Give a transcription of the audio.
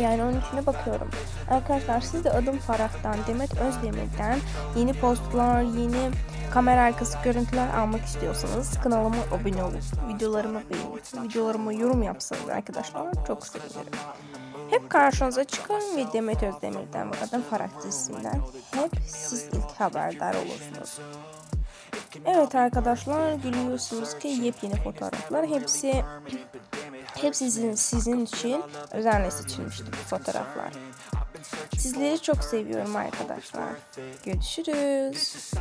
Yani onun için de bakıyorum. Arkadaşlar siz de Adım Farah'tan, Demet Özdemir'den yeni postlar, yeni kamera arkası görüntüler almak istiyorsanız kanalıma abone olup videolarımı beğenip videolarıma yorum yapsanız arkadaşlar çok sevinirim. Hep karşınıza çıkarım ve Demet Özdemir'den ve Adım Farah dizisinden hep siz ilk haberdar olursunuz. Evet arkadaşlar gülüyorsunuz ki yepyeni fotoğraflar hepsi hepsi sizin, sizin için özenle seçilmişti bu fotoğraflar. Sizleri çok seviyorum arkadaşlar. Görüşürüz.